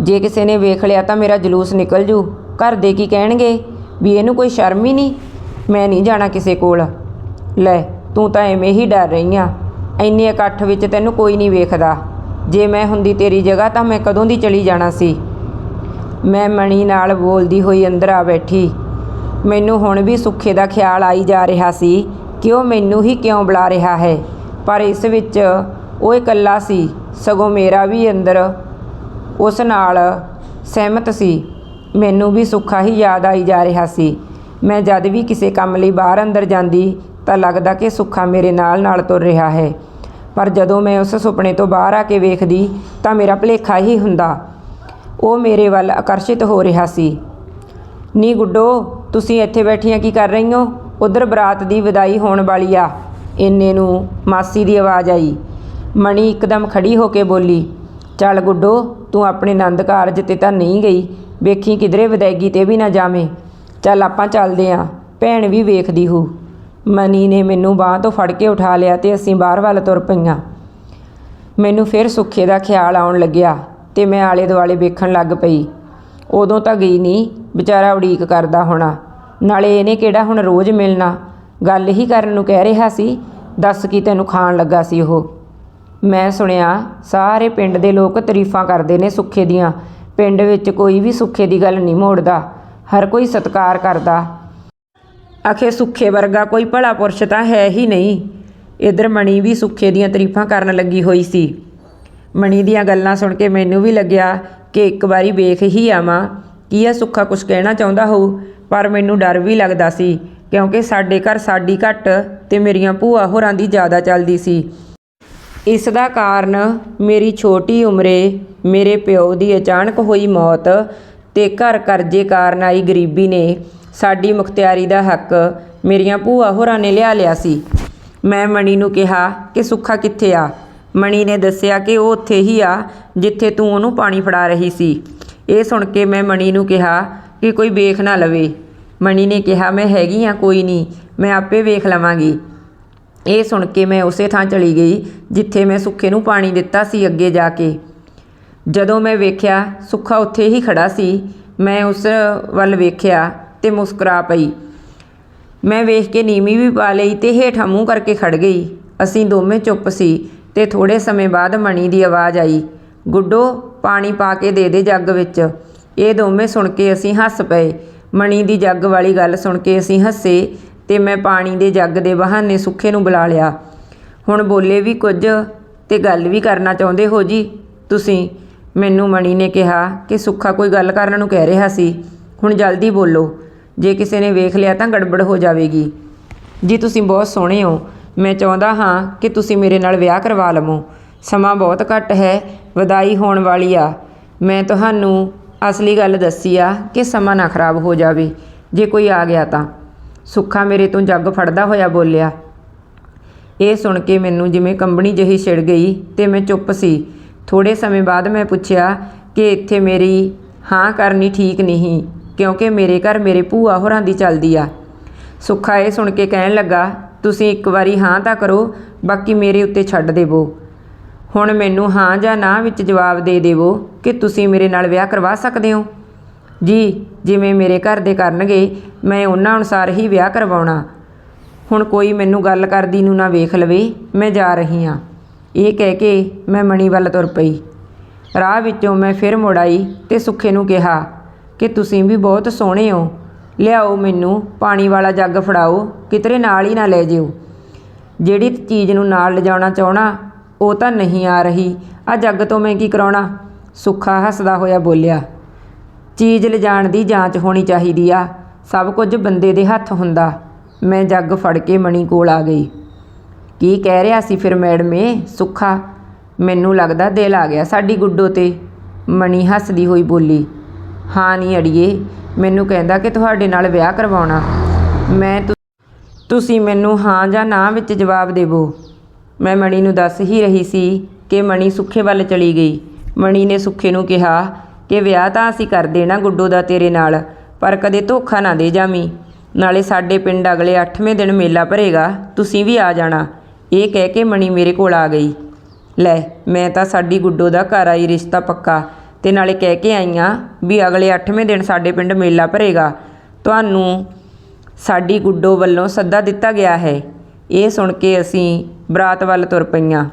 ਜੇ ਕਿਸੇ ਨੇ ਵੇਖ ਲਿਆ ਤਾਂ ਮੇਰਾ ਜਲੂਸ ਨਿਕਲ ਜੂ। ਘਰ ਦੇ ਕੀ ਕਹਿਣਗੇ? ਵੀ ਇਹਨੂੰ ਕੋਈ ਸ਼ਰਮ ਹੀ ਨਹੀਂ? ਮੈਂ ਨਹੀਂ ਜਾਣਾ ਕਿਸੇ ਕੋਲ। ਲੈ, ਤੂੰ ਤਾਂ ਐਵੇਂ ਹੀ ਡਰ ਰਹੀ ਆ। ਇੰਨੇ ਇਕੱਠ ਵਿੱਚ ਤੈਨੂੰ ਕੋਈ ਨਹੀਂ ਵੇਖਦਾ। ਜੇ ਮੈਂ ਹੁੰਦੀ ਤੇਰੀ ਜਗ੍ਹਾ ਤਾਂ ਮੈਂ ਕਦੋਂ ਦੀ ਚਲੀ ਜਾਣਾ ਸੀ? ਮੈਂ ਮਣੀ ਨਾਲ ਬੋਲਦੀ ਹੋਈ ਅੰਦਰ ਆ ਬੈਠੀ। ਮੈਨੂੰ ਹੁਣ ਵੀ ਸੁੱਖੇ ਦਾ ਖਿਆਲ ਆਈ ਜਾ ਰਿਹਾ ਸੀ ਕਿ ਉਹ ਮੈਨੂੰ ਹੀ ਕਿਉਂ ਬੁਲਾ ਰਿਹਾ ਹੈ। ਪਰ ਇਸ ਵਿੱਚ ਉਹ ਇਕੱਲਾ ਸੀ। ਸਗੋਂ ਮੇਰਾ ਵੀ ਅੰਦਰ ਉਸ ਨਾਲ ਸਹਿਮਤ ਸੀ। ਮੈਨੂੰ ਵੀ ਸੁੱਖਾ ਹੀ ਯਾਦ ਆਈ ਜਾ ਰਿਹਾ ਸੀ। ਮੈਂ ਜਦ ਵੀ ਕਿਸੇ ਕੰਮ ਲਈ ਬਾਹਰ ਅੰਦਰ ਜਾਂਦੀ, ਤਾਂ ਲੱਗਦਾ ਕਿ ਸੁੱਖਾ ਮੇਰੇ ਨਾਲ ਨਾਲ ਤੁਰ ਰਿਹਾ ਹੈ। ਪਰ ਜਦੋਂ ਮੈਂ ਉਸ ਸੁਪਨੇ ਤੋਂ ਬਾਹਰ ਆ ਕੇ ਵੇਖਦੀ, ਤਾਂ ਮੇਰਾ ਭੁਲੇਖਾ ਹੀ ਹੁੰਦਾ। ਉਹ ਮੇਰੇ ਵੱਲ ਆਕਰਸ਼ਿਤ ਹੋ ਰਿਹਾ ਸੀ। ਨੀ ਗੁੱਡੋ, ਤੁਸੀਂ ਇੱਥੇ ਬੈਠੀਆਂ ਕੀ ਕਰ ਰਹੀ ਹੋ? ਉਧਰ ਬਰਾਤ ਦੀ ਵਿਦਾਈ ਹੋਣ ਵਾਲੀ ਆ। ਇੰਨੇ ਨੂੰ ਮਾਸੀ ਦੀ ਆਵਾਜ਼ ਆਈ। ਮਣੀ ਇੱਕਦਮ ਖੜੀ ਹੋ ਕੇ ਬੋਲੀ, ਚੱਲ ਗੁੱਡੋ, ਤੂੰ ਆਪਣੇ ਆਨੰਦ ਕਾਰਜ ਤੇ ਤਾਂ ਨਹੀਂ ਗਈ। ਵੇਖੀ ਕਿਧਰੇ ਵਿਦਾਇਗੀ ਤੇ ਵੀ ਨਾ ਜਾਵੇਂ। ਚੱਲ ਆਪਾਂ ਚੱਲਦੇ ਆਂ। ਭੈਣ ਵੀ ਵੇਖਦੀ ਹੂ। ਮਨੀ ਨੇ ਮੈਨੂੰ ਬਾਹ ਤੋਂ ਫੜ ਕੇ ਉਠਾ ਲਿਆ ਤੇ ਅਸੀਂ ਬਾਹਰ ਵੱਲ ਤੁਰ ਪਈਆਂ। ਮੈਨੂੰ ਫਿਰ ਸੁੱਖੇ ਦਾ ਖਿਆਲ ਆਉਣ ਲੱਗਿਆ ਤੇ ਮੈਂ ਆਲੇ ਦੁਆਲੇ ਵੇਖਣ ਲੱਗ ਪਈ। ਉਦੋਂ ਤਾਂ ਗਈ ਨਹੀਂ ਵਿਚਾਰਾ ਉਡੀਕ ਕਰਦਾ ਹੋਣਾ। ਨਾਲੇ ਇਹਨੇ ਕਿਹੜਾ ਹੁਣ ਰੋਜ਼ ਮਿਲਣਾ? ਗੱਲ ਹੀ ਕਰਨ ਨੂੰ ਕਹਿ ਰਿਹਾ ਸੀ, ਦੱਸ ਕੀ ਤੈਨੂੰ ਖਾਣ ਲੱਗਾ ਸੀ ਉਹ। ਮੈਂ ਸੁਣਿਆ, ਸਾਰੇ ਪਿੰਡ ਦੇ ਲੋਕ ਤਾਰੀਫਾਂ ਕਰਦੇ ਨੇ ਸੁੱਖੇ ਦੀਆਂ। ਪਿੰਡ ਵਿੱਚ ਕੋਈ ਵੀ ਸੁੱਖੇ ਦੀ ਗੱਲ ਨਹੀਂ ਮੋੜਦਾ, ਹਰ ਕੋਈ ਸਤਿਕਾਰ ਕਰਦਾ। ਆਖੇ ਸੁੱਖੇ ਵਰਗਾ ਕੋਈ ਭਲਾ ਪੁਰਸ਼ ਤਾਂ ਹੈ ਹੀ ਨਹੀਂ। ਇਧਰ ਮਣੀ ਵੀ ਸੁੱਖੇ ਦੀਆਂ ਤਾਰੀਫਾਂ ਕਰਨ ਲੱਗੀ ਹੋਈ ਸੀ। ਮਣੀ ਦੀਆਂ ਗੱਲਾਂ ਸੁਣ ਕੇ ਮੈਨੂੰ ਵੀ ਲੱਗਿਆ ਕਿ ਇੱਕ ਵਾਰੀ ਵੇਖ ਹੀ ਆਵਾਂ ਕੀ ਇਹ ਸੁੱਖਾ ਕੁਝ ਕਹਿਣਾ ਚਾਹੁੰਦਾ ਹੋਊ, ਪਰ ਮੈਨੂੰ ਡਰ ਵੀ ਲੱਗਦਾ ਸੀ, ਕਿਉਂਕਿ ਸਾਡੇ ਘਰ ਸਾਡੀ ਘੱਟ ਤੇ ਮੇਰੀਆਂ ਭੂਆ ਹੋਰਾਂ ਦੀ ਜ਼ਿਆਦਾ ਚੱਲਦੀ ਸੀ। ਇਸ ਦਾ ਕਾਰਨ ਮੇਰੀ ਛੋਟੀ ਉਮਰੇ ਮੇਰੇ ਪਿਓ ਦੀ ਅਚਾਨਕ ਹੋਈ ਮੌਤ ਅਤੇ ਘਰ ਕਰਜ਼ੇ ਕਾਰਨ ਆਈ ਗਰੀਬੀ ਨੇ ਸਾਡੀ ਮੁਖਤਿਆਰੀ ਦਾ ਹੱਕ ਮੇਰੀਆਂ ਭੂਆ ਹੋਰਾਂ ਨੇ ਲਿਆ ਲਿਆ ਸੀ। ਮੈਂ ਮਣੀ ਨੂੰ ਕਿਹਾ ਕਿ ਸੁੱਖਾ ਕਿੱਥੇ ਆ? ਮਣੀ ਨੇ ਦੱਸਿਆ ਕਿ ਉਹ ਉੱਥੇ ਹੀ ਆ, ਜਿੱਥੇ ਤੂੰ ਉਹਨੂੰ ਪਾਣੀ ਫੜਾ ਰਹੀ ਸੀ। ਇਹ ਸੁਣ ਕੇ ਮੈਂ ਮਣੀ ਨੂੰ ਕਿਹਾ ਕਿ ਕੋਈ ਵੇਖ ਨਾ ਲਵੇ। ਮਣੀ ਨੇ ਕਿਹਾ, ਮੈਂ ਹੈਗੀ ਆ, ਕੋਈ ਨਹੀਂ, ਮੈਂ ਆਪੇ ਵੇਖ ਲਵਾਂਗੀ। ਇਹ ਸੁਣ ਕੇ ਮੈਂ ਉਸੇ ਥਾਂ ਚਲੀ ਗਈ, ਜਿੱਥੇ ਮੈਂ ਸੁੱਖੇ ਨੂੰ ਪਾਣੀ ਦਿੱਤਾ ਸੀ ਅੱਗੇ ਜਾ ਕੇ। ਜਦੋਂ ਮੈਂ ਵੇਖਿਆ, ਸੁੱਖਾ ਉੱਥੇ ਹੀ ਖੜਾ ਸੀ, ਮੈਂ ਉਸ ਵੱਲ ਵੇਖਿਆ ਤੇ ਮੁਸਕਰਾ ਪਈ। ਮੈਂ ਵੇਖ ਕੇ ਨੀਮੀ ਵੀ ਪਾ ਲਈ ਤੇ ਹੇਠਾਂ ਮੂੰਹ ਕਰਕੇ ਖੜ ਗਈ। ਅਸੀਂ ਦੋਵੇਂ ਚੁੱਪ ਸੀ ਤੇ ਥੋੜੇ ਸਮੇਂ ਬਾਅਦ ਮਣੀ ਦੀ ਆਵਾਜ਼ ਆਈ, ਗੁੱਡੋ, ਪਾਣੀ ਪਾ ਕੇ ਦੇ ਦੇ ਜੱਗ ਵਿੱਚ। ਇਹ ਦੋਵੇਂ ਸੁਣ ਕੇ ਅਸੀਂ ਹੱਸ ਪਏ। ਮਣੀ ਦੀ ਜੱਗ ਵਾਲੀ ਗੱਲ ਸੁਣ ਕੇ ਅਸੀਂ ਹੱਸੇ ਤੇ ਮੈਂ ਪਾਣੀ ਦੇ ਜੱਗ ਦੇ ਬਹਾਨੇ ਸੁੱਖੇ ਨੂੰ ਬੁਲਾ ਲਿਆ। ਹੁਣ ਬੋਲੇ ਵੀ ਕੁਝ ਤੇ ਗੱਲ ਵੀ ਕਰਨਾ ਚਾਹੁੰਦੇ ਹੋ ਜੀ? ਤੁਸੀਂ, ਮੈਨੂੰ ਮਣੀ ਨੇ ਕਿਹਾ ਕਿ ਸੁੱਖਾ ਕੋਈ ਗੱਲ ਕਰਨ ਨੂੰ ਕਹਿ ਰਿਹਾ ਸੀ। ਹੁਣ ਜਲਦੀ ਬੋਲੋ। ਜੇ ਕਿਸੇ ਨੇ ਵੇਖ ਲਿਆ ਤਾਂ ਗੜਬੜ ਹੋ ਜਾਵੇਗੀ। ਜੀ, ਤੁਸੀਂ ਬਹੁਤ ਸੋਹਣੇ ਹੋ। ਮੈਂ ਚਾਹੁੰਦਾ ਹਾਂ ਕਿ ਤੁਸੀਂ ਮੇਰੇ ਨਾਲ ਵਿਆਹ ਕਰਵਾ ਲਵੋ। ਸਮਾਂ ਬਹੁਤ ਘੱਟ ਹੈ, ਵਧਾਈ ਹੋਣ ਵਾਲੀ ਆ। ਮੈਂ ਤੁਹਾਨੂੰ ਅਸਲੀ ਗੱਲ ਦੱਸੀ ਆ ਕਿ ਸਮਾਂ ਨਾ ਖਰਾਬ ਹੋ ਜਾਵੇ। ਜੇ ਕੋਈ ਆ ਗਿਆ ਤਾਂ। ਸੁੱਖਾ ਮੇਰੇ ਤੋਂ ਜੱਗ ਫੜਦਾ ਹੋਇਆ ਬੋਲਿਆ। ਇਹ ਸੁਣ ਕੇ ਮੈਨੂੰ ਜਿਵੇਂ ਕੰਬਣੀ ਜਿਹੀ ਛਿੜ ਗਈ ਤੇ ਮੈਂ ਚੁੱਪ ਸੀ। ਥੋੜੇ ਸਮੇਂ ਬਾਅਦ ਮੈਂ ਪੁੱਛਿਆ ਕਿ ਇੱਥੇ ਮੇਰੀ ਹਾਂ ਕਰਨੀ ਠੀਕ ਨਹੀਂ, ਕਿਉਂਕਿ ਮੇਰੇ ਘਰ ਮੇਰੇ ਭੂਆ ਹੋਰਾਂ ਦੀ ਚੱਲਦੀ ਆ। ਸੁੱਖਾ ਇਹ ਸੁਣ ਕੇ ਕਹਿਣ ਲੱਗਾ, ਤੁਸੀਂ ਇੱਕ ਵਾਰੀ ਹਾਂ ਤਾਂ ਕਰੋ, ਬਾਕੀ ਮੇਰੇ ਉੱਤੇ ਛੱਡ ਦੇਵੋ। ਹੁਣ ਮੈਨੂੰ ਹਾਂ ਜਾਂ ਨਾ ਵਿੱਚ ਜਵਾਬ ਦੇ ਦੇਵੋ ਕਿ ਤੁਸੀਂ ਮੇਰੇ ਨਾਲ ਵਿਆਹ ਕਰਵਾ ਸਕਦੇ ਹੋ। ਜੀ, ਜਿਵੇਂ ਮੇਰੇ ਘਰ ਦੇ ਕਰਨਗੇ, ਮੈਂ ਉਹਨਾਂ ਅਨੁਸਾਰ ਹੀ ਵਿਆਹ ਕਰਵਾਉਣਾ। ਹੁਣ ਕੋਈ ਮੈਨੂੰ ਗੱਲ ਕਰਦੀ ਨੂੰ ਨਾ ਵੇਖ ਲਵੇ, ਮੈਂ ਜਾ ਰਹੀ ਹਾਂ। ਇਹ ਕਹਿ ਕੇ ਮੈਂ ਮਣੀ ਵੱਲ ਤੁਰ ਪਈ। ਰਾਹ ਵਿੱਚੋਂ ਮੈਂ ਫਿਰ ਮੁੜ ਆਈ ਤੇ ਸੁੱਖੇ ਨੂੰ ਕਿਹਾ, ਕਿ ਤੁਸੀਂ ਵੀ ਬਹੁਤ ਸੋਹਣੇ ਹੋ। ਲਿਆਓ ਮੈਨੂੰ ਪਾਣੀ ਵਾਲਾ ਜੱਗ ਫੜਾਓ, ਕਿਤਰੇ ਨਾਲ ਹੀ ਨਾ ਲੈ ਜਿਓ। ਜਿਹੜੀ ਚੀਜ਼ ਨੂੰ ਨਾਲ ਲਿਜਾਉਣਾ ਚਾਹਣਾ, ਉਹ ਤਾਂ ਨਹੀਂ ਆ ਰਹੀ। ਆ ਜੱਗ ਤੋਂ ਮੈਂ ਕੀ ਕਰਾਉਣਾ? ਸੁੱਖਾ ਹੱਸਦਾ ਹੋਇਆ ਬੋਲਿਆ ਚੀਜ਼ ਲਿਜਾਣ ਦੀ ਜਾਂਚ ਹੋਣੀ ਚਾਹੀਦੀ ਆ। ਸਭ ਕੁਝ ਬੰਦੇ ਦੇ ਹੱਥ ਹੁੰਦਾ। ਮੈਂ ਜੱਗ ਫੜ ਕੇ ਮਣੀ ਕੋਲ ਆ ਗਈ। ਕੀ ਕਹਿ ਰਿਹਾ ਸੀ ਫਿਰ ਮੈਡਮੇ ਸੁੱਖਾ, ਮੈਨੂੰ ਲੱਗਦਾ ਦਿਲ ਆ ਗਿਆ ਸਾਡੀ ਗੁੱਡੋ ਤੇ। ਮਣੀ ਹੱਸਦੀ ਹੋਈ ਬੋਲੀ, ਹਾਂ ਨਹੀਂ ਅੜੀਏ, ਮੈਨੂੰ ਕਹਿੰਦਾ ਕਿ ਤੁਹਾਡੇ ਨਾਲ ਵਿਆਹ ਕਰਵਾਉਣਾ। ਮੈਂ ਤੁਸੀਂ ਮੈਨੂੰ ਹਾਂ ਜਾਂ ਨਾ ਵਿੱਚ ਜਵਾਬ ਦੇਵੋ। ਮੈਂ ਮਣੀ ਨੂੰ ਦੱਸ ਹੀ ਰਹੀ ਸੀ ਕਿ ਮਣੀ ਸੁੱਖੇ ਵੱਲ ਚਲੀ ਗਈ। ਮਣੀ ਨੇ ਸੁੱਖੇ ਨੂੰ ਕਿਹਾ ਕਿ ਵਿਆਹ ਤਾਂ ਅਸੀਂ ਕਰ ਦੇਣਾ ਗੁੱਡੋ ਦਾ ਤੇਰੇ ਨਾਲ, ਪਰ ਕਦੇ ਧੋਖਾ ਨਾ ਦੇ ਜਾਵੀਂ। ਨਾਲੇ ਸਾਡੇ ਪਿੰਡ ਅਗਲੇ 8ਵੇਂ ਦਿਨ ਮੇਲਾ ਭਰੇਗਾ, ਤੁਸੀਂ ਵੀ ਆ ਜਾਣਾ। ਇਹ ਕਹਿ ਕੇ ਮਣੀ ਮੇਰੇ ਕੋਲ ਆ ਗਈ। ਲੈ, ਮੈਂ ਤਾਂ ਸਾਡੀ ਗੁੱਡੋ ਦਾ ਘਰ ਆਈ ਰਿਸ਼ਤਾ ਪੱਕਾ, ਤੇ ਨਾਲੇ ਕਹਿ ਕੇ ਆਈਆਂ ਵੀ ਅਗਲੇ 8ਵੇਂ ਦਿਨ ਸਾਡੇ ਪਿੰਡ ਮੇਲਾ ਭਰੇਗਾ। ਤੁਹਾਨੂੰ ਸਾਡੀ ਗੁੱਡੋ ਵੱਲੋਂ ਸੱਦਾ ਦਿੱਤਾ ਗਿਆ ਹੈ। ਇਹ ਸੁਣ ਕੇ ਅਸੀਂ ਬਰਾਤ ਵੱਲ ਤੁਰ ਪਈਆਂ।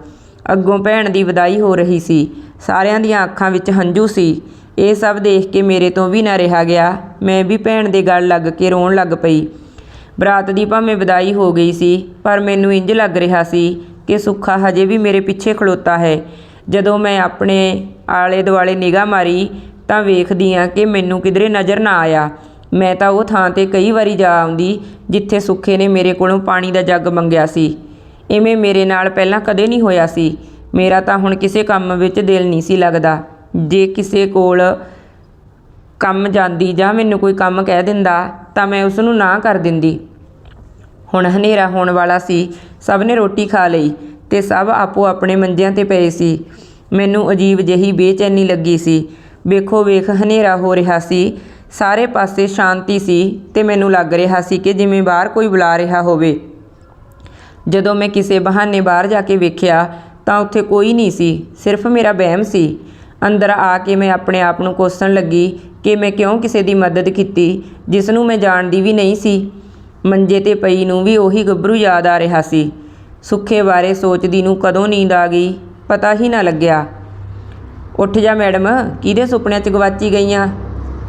ਅੱਗੋਂ ਭੈਣ ਦੀ ਵਿਦਾਈ ਹੋ ਰਹੀ ਸੀ। ਸਾਰਿਆਂ ਦੀਆਂ ਅੱਖਾਂ ਵਿੱਚ ਹੰਝੂ ਸੀ। ਇਹ ਸਭ ਦੇਖ ਕੇ ਮੇਰੇ ਤੋਂ ਵੀ ਨਾ ਰਿਹਾ ਗਿਆ। ਮੈਂ ਵੀ ਭੈਣ ਦੇ ਗਲ ਲੱਗ ਕੇ ਰੋਣ ਲੱਗ ਪਈ। ਬਰਾਤ ਦੀ ਭਾਵੇਂ ਵਿਦਾਈ ਹੋ ਗਈ ਸੀ, ਪਰ ਮੈਨੂੰ ਇੰਜ ਲੱਗ ਰਿਹਾ ਸੀ ਕਿ ਸੁੱਖਾ ਹਜੇ ਵੀ ਮੇਰੇ ਪਿੱਛੇ ਖਲੋਤਾ ਹੈ। ਜਦੋਂ ਮੈਂ ਆਪਣੇ ਆਲੇ ਦੁਆਲੇ ਨਿਗਾਹ ਮਾਰੀ, ਤਾਂ ਵੇਖਦੀ ਆ ਕਿ ਮੈਨੂੰ ਕਿਧਰੇ ਨਜ਼ਰ ਨਾ ਆਇਆ। ਮੈਂ ਤਾਂ ਉਹ ਥਾਂ ਤੇ ਕਈ ਵਾਰੀ ਜਾ ਆਉਂਦੀ, ਜਿੱਥੇ ਸੁੱਖੇ ਨੇ ਮੇਰੇ ਕੋਲੋਂ ਪਾਣੀ ਦਾ ਜੱਗ ਮੰਗਿਆ ਸੀ। ਇਵੇਂ ਮੇਰੇ ਨਾਲ ਪਹਿਲਾਂ ਕਦੇ ਨਹੀਂ ਹੋਇਆ ਸੀ। ਮੇਰਾ ਤਾਂ ਹੁਣ ਕਿਸੇ ਕੰਮ ਵਿੱਚ ਦਿਲ ਨਹੀਂ ਸੀ ਲੱਗਦਾ। ਜੇ ਕਿਸੇ ਕੋਲ ਕੰਮ ਜਾਂਦੀ ਜਾਂ ਮੈਨੂੰ ਕੋਈ ਕੰਮ ਕਹਿ ਦਿੰਦਾ, ਤਾਂ ਮੈਂ ਉਸ ਨੂੰ ਨਾ ਕਰ ਦਿੰਦੀ। ਹੁਣ ਹਨੇਰਾ ਹੋਣ ਵਾਲਾ ਸੀ। ਸਭ ਨੇ ਰੋਟੀ ਖਾ ਲਈ ਤੇ ਸਭ ਆਪੋ ਆਪਣੇ ਮੰਜਿਆਂ ਤੇ ਪਏ ਸੀ। ਮੈਨੂੰ ਅਜੀਬ ਜਿਹੀ ਬੇਚੈਨੀ ਲੱਗੀ ਸੀ। ਵੇਖੋ ਵੇਖ ਹਨੇਰਾ ਹੋ ਰਿਹਾ ਸੀ। ਸਾਰੇ ਪਾਸੇ ਸ਼ਾਂਤੀ ਸੀ ਤੇ ਮੈਨੂੰ ਲੱਗ ਰਿਹਾ ਸੀ ਕਿ ਜਿਵੇਂ ਬਾਹਰ ਕੋਈ ਬੁਲਾ ਰਿਹਾ ਹੋਵੇ। ਜਦੋਂ ਮੈਂ ਕਿਸੇ ਬਹਾਨੇ ਬਾਹਰ ਜਾ ਕੇ ਵੇਖਿਆ, ਤਾਂ ਉੱਥੇ ਕੋਈ ਨਹੀਂ ਸੀ। ਸਿਰਫ ਮੇਰਾ ਵਹਿਮ ਸੀ। ਅੰਦਰ ਆ ਕੇ ਮੈਂ ਆਪਣੇ ਆਪ ਨੂੰ ਕੋਸਣ ਲੱਗੀ ਕਿ ਮੈਂ ਕਿਉਂ ਕਿਸੇ ਦੀ ਮਦਦ ਕੀਤੀ ਜਿਸ ਨੂੰ ਮੈਂ ਜਾਣਦੀ ਵੀ ਨਹੀਂ ਸੀ। ਮੰਜੇ ਤੇ ਪਈ ਨੂੰ ਵੀ ਉਹੀ ਗੱਭਰੂ ਯਾਦ ਆ ਰਿਹਾ ਸੀ। ਸੁੱਖੇ ਬਾਰੇ ਸੋਚਦੀ ਨੂੰ ਕਦੋਂ ਨੀਂਦ ਆ ਗਈ, ਪਤਾ ਹੀ ਨਾ ਲੱਗਿਆ। ਉੱਠ ਜਾ ਮੈਡਮ, ਕਿਹਦੇ ਸੁਪਨਿਆਂ 'ਚ ਗਵਾਚੀ ਗਈਆਂ?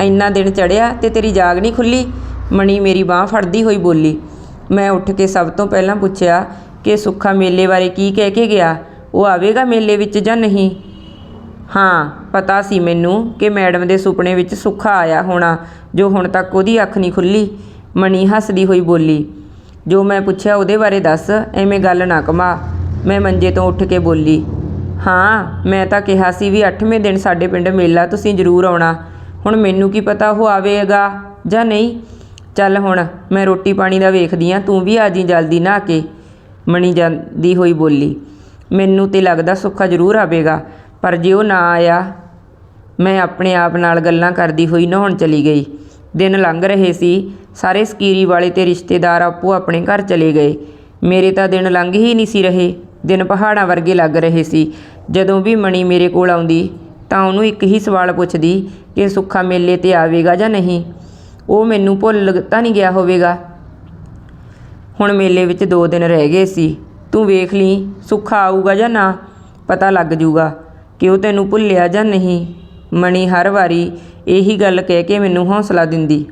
ਇੰਨਾ ਦਿਨ ਚੜਿਆ ਤੇ ਤੇਰੀ ਜਾਗ ਨਹੀਂ ਖੁੱਲੀ? ਮਣੀ ਮੇਰੀ ਬਾਹ ਫੜਦੀ ਹੋਈ ਬੋਲੀ। ਮੈਂ ਉੱਠ ਕੇ ਸਭ ਤੋਂ ਪਹਿਲਾਂ ਪੁੱਛਿਆ ਕਿ ਸੁੱਖਾ ਮੇਲੇ ਬਾਰੇ ਕੀ ਕਹਿ ਕੇ ਗਿਆ, ਉਹ ਆਵੇਗਾ ਮੇਲੇ ਵਿੱਚ ਜਾਂ ਨਹੀਂ? ਹਾਂ, ਪਤਾ ਸੀ ਮੈਨੂੰ ਕਿ ਮੈਡਮ ਦੇ ਸੁਪਨੇ ਵਿੱਚ ਸੁੱਖਾ ਆਇਆ ਹੋਣਾ, ਜੋ ਹੁਣ ਤੱਕ ਉਹਦੀ ਅੱਖ ਨਹੀਂ ਖੁੱਲੀ। ਮਣੀ ਹੱਸਦੀ ਹੋਈ ਬੋਲੀ, ਜੋ ਮੈਂ ਪੁੱਛਿਆ ਉਹਦੇ ਬਾਰੇ ਦੱਸ, ਐਵੇਂ ਗੱਲ ਨਾ ਕਮਾ। ਮੈਂ ਮੰਜੇ ਤੋਂ ਉੱਠ ਕੇ ਬੋਲੀ, ਹਾਂ, ਮੈਂ ਤਾਂ ਕਿਹਾ ਸੀ ਵੀ 8ਵੇਂ ਦਿਨ ਸਾਡੇ ਪਿੰਡ ਮੇਲਾ ਤੁਸੀਂ ਜ਼ਰੂਰ ਆਉਣਾ। ਹੁਣ ਮੈਨੂੰ ਕੀ ਪਤਾ ਉਹ ਆਵੇਗਾ ਜਾਂ ਨਹੀਂ? ਚੱਲ ਹੁਣ, ਮੈਂ ਰੋਟੀ ਪਾਣੀ ਦਾ ਵੇਖਦੀ ਆ ਤੂੰ ਵੀ ਆ ਜੀ ਜਲਦੀ ਨਾ ਕੇ। ਮਣੀ ਜਾਂਦੀ ਹੋਈ ਬੋਲੀ, ਮੈਨੂੰ ਤੇ ਲੱਗਦਾ ਸੁੱਖਾ ਜ਼ਰੂਰ ਆਵੇਗਾ। ਪਰ ਜੇ ਉਹ ਨਾ ਆਇਆ, ਮੈਂ ਆਪਣੇ ਆਪ ਨਾਲ ਗੱਲਾਂ ਕਰਦੀ ਹੋਈ ਨਹਾਉਣ ਚਲੀ ਗਈ। ਦਿਨ ਲੰਘ ਰਹੇ ਸੀ, ਸਾਰੇ ਸਕੀਰੀ ਵਾਲੇ ਤੇ ਰਿਸ਼ਤੇਦਾਰ ਆਪੋ ਆਪਣੇ ਘਰ ਚਲੇ ਗਏ। ਮੇਰੇ ਤਾਂ ਦਿਨ ਲੰਘ ਹੀ ਨਹੀਂ ਸੀ ਰਹੇ, ਦਿਨ ਪਹਾੜਾਂ ਵਰਗੇ ਲੱਗ ਰਹੇ ਸੀ। ਜਦੋਂ ਵੀ ਮਣੀ ਮੇਰੇ ਕੋਲ ਆਉਂਦੀ, ਤਾਂ ਉਹਨੂੰ ਇੱਕ ਹੀ ਸਵਾਲ ਪੁੱਛਦੀ ਕਿ ਸੁੱਖਾ ਮੇਲੇ ਤੇ ਆਵੇਗਾ ਜਾਂ ਨਹੀਂ। ਉਹ ਮੈਨੂੰ ਭੁੱਲ ਤਾਂ ਨਹੀਂ ਗਿਆ ਹੋਵੇਗਾ। ਹੁਣ ਮੇਲੇ ਵਿੱਚ ਦੋ ਦਿਨ ਰਹਿ ਗਏ ਸੀ। ਤੂੰ ਵੇਖ ਲਈ, ਸੁੱਖਾ ਆਊਗਾ ਜਾਂ ਨਾ, ਪਤਾ ਲੱਗ ਜੂਗਾ ਕਿ ਉਹ ਤੈਨੂੰ ਭੁੱਲਿਆ ਜਾਂ ਨਹੀਂ? ਮਣੀ ਹਰ ਵਾਰੀ ਇਹੀ ਗੱਲ ਕਹਿ ਕੇ ਮੈਨੂੰ ਹੌਸਲਾ ਦਿੰਦੀ।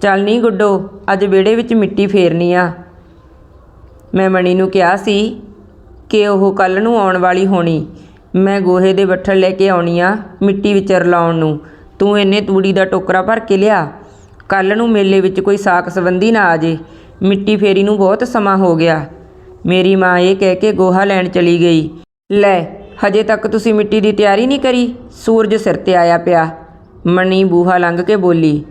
ਚੱਲ ਨਹੀਂ ਗੁੱਡੋ, ਅੱਜ ਵਿਹੜੇ ਵਿੱਚ ਮਿੱਟੀ ਫੇਰਨੀ ਆ। ਮੈਂ ਮਣੀ ਨੂੰ ਕਿਹਾ ਸੀ ਕਿ ਉਹ ਕੱਲ ਨੂੰ ਆਉਣ ਵਾਲੀ ਹੋਣੀ। ਮੈਂ ਗੋਹੇ ਦੇ ਬੱਠਲ ਲੈ ਕੇ ਆਉਣੀ ਆ ਮਿੱਟੀ ਵਿੱਚ ਰਲਾਉਣ ਨੂੰ। ਤੂੰ ਇਹਨੇ ਤੂੜੀ ਦਾ ਟੋਕਰਾ ਭਰ ਕੇ ਲਿਆ। ਕੱਲ ਨੂੰ ਮੇਲੇ ਵਿੱਚ ਕੋਈ ਸਾਕ ਸੰਬੰਧੀ ਨਾ ਆ ਜੇ। ਮਿੱਟੀ ਫੇਰੀ ਨੂੰ ਬਹੁਤ ਸਮਾਂ ਹੋ ਗਿਆ। ਮੇਰੀ ਮਾਂ ਇਹ ਕਹਿ ਕੇ ਗੋਹਾ ਲੈਣ ਚਲੀ ਗਈ। ਲੈ ਹਜੇ ਤੱਕ ਤੁਸੀਂ ਮਿੱਟੀ ਦੀ ਤਿਆਰੀ ਨਹੀਂ ਕਰੀ? ਸੂਰਜ ਸਿਰ ਤੇ ਆਇਆ ਪਿਆ। ਮਣੀ ਬੂਹਾ ਲੰਘ ਕੇ ਬੋਲੀ,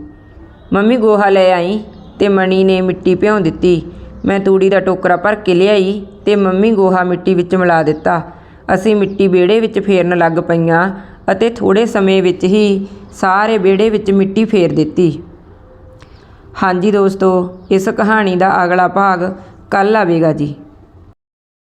ਮੰਮੀ, ਗੋਹਾ ਲੈ ਆਈ ਤੇ ਮਣੀ ਨੇ ਮਿੱਟੀ ਭਿਉਂ ਦਿੱਤੀ। ਮੈਂ ਤੂੜੀ ਦਾ ਟੋਕਰਾ ਭਰ ਕੇ ਲਿਆਈ ਤੇ ਮੰਮੀ ਗੋਹਾ ਮਿੱਟੀ ਵਿੱਚ ਮਿਲਾ ਦਿੱਤਾ। ਅਸੀਂ ਮਿੱਟੀ ਵਿਹੜੇ ਵਿੱਚ ਫੇਰਨ ਲੱਗ ਪਈਆਂ ਅਤੇ ਥੋੜੇ ਸਮੇਂ ਵਿੱਚ ਹੀ ਸਾਰੇ ਵਿਹੜੇ ਵਿੱਚ ਮਿੱਟੀ ਫੇਰ ਦਿੱਤੀ। ਹਾਂਜੀ ਦੋਸਤੋ, ਇਸ ਕਹਾਣੀ ਦਾ ਅਗਲਾ ਭਾਗ ਕੱਲ ਆਵੇਗਾ ਜੀ।